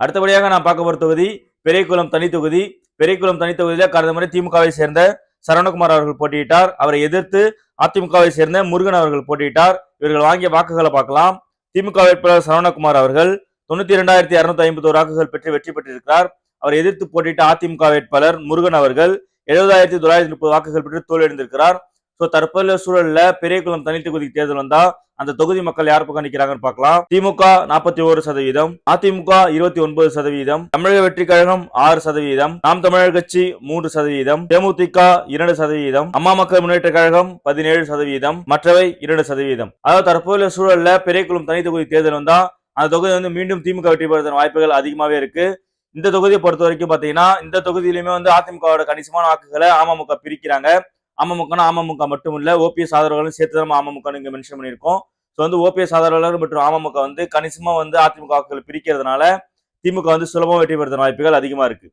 அடுத்தபடியாக நான் பார்க்க போகிற தொகுதி பெரியகுளம் தனி தொகுதி. பெரியகுளம் தனி தொகுதியில் கடந்த முறை திமுகவை சேர்ந்த சரவணகுமார் அவர்கள் போட்டியிட்டார். அவரை எதிர்த்து அதிமுகவை சேர்ந்த முருகன் அவர்கள் போட்டியிட்டார். இவர்கள் வாங்கிய வாக்குகளை பார்க்கலாம். திமுக வேட்பாளர் சரவணகுமார் அவர்கள் தொண்ணூத்தி இரண்டாயிரத்தி அறுநூத்தி ஐம்பத்தி ஒரு வாக்குகள் பெற்று வெற்றி பெற்றிருக்கிறார். அவரை எதிர்த்து போட்டியிட்ட அதிமுக வேட்பாளர் முருகன் அவர்கள் எழுபதாயிரத்தி தொள்ளாயிரத்தி முப்பது வாக்குகள் பெற்று தோல்வியடைந்திருக்கிறார். ஸோ தற்போதைய சூழலில் பெரியகுளம் தனி தொகுதி தேர்தல் வந்தால் அந்த தொகுதி மக்கள் யார் பக்கம் நிக்கிறாங்கன்னு பார்க்கலாம். திமுக நாற்பத்தி ஒரு சதவீதம் அதிமுக இருபத்தி ஒன்பது சதவீதம் தமிழக வெற்றி கழகம் ஆறு சதவீதம் நாம் தமிழர் கட்சி மூன்று சதவீதம் தேமுதிக இரண்டு சதவீதம் அம்மா மக்கள் முன்னேற்ற கழகம் பதினேழு சதவீதம் மற்றவை இரண்டு சதவீதம். அதாவது தற்போதைய சூழல்ல பெரியகுளம் தனி தொகுதி தேர்தல் வந்தா அந்த தொகுதி வந்து மீண்டும் திமுக வெற்றி பெறுவதற்கான வாய்ப்புகள் அதிகமாவே இருக்கு. இந்த தொகுதியை பொறுத்த வரைக்கும் பாத்தீங்கன்னா இந்த தொகுதியிலுமே வந்து அதிமுகவோட கணிசமான வாக்குகளை அமமுக பிரிக்கிறாங்க. அமமுகனா அமமுக மட்டும் இல்லை ஓபிஎஸ் ஆதரவாளர்களும் சேர்த்து தான் அமமுகன்னு இங்க மென்ஷன் பண்ணியிருக்கோம். ஸோ வந்து ஓபிஎஸ் ஆதரவாளர் மற்றும் அமமுக வந்து கணிசமா வந்து அதிமுக வாக்குகள் பிரிக்கிறதுனால திமுக வந்து சுலபம் வெற்றி பெறுவதற்கான வாய்ப்புகள் அதிகமா இருக்கு.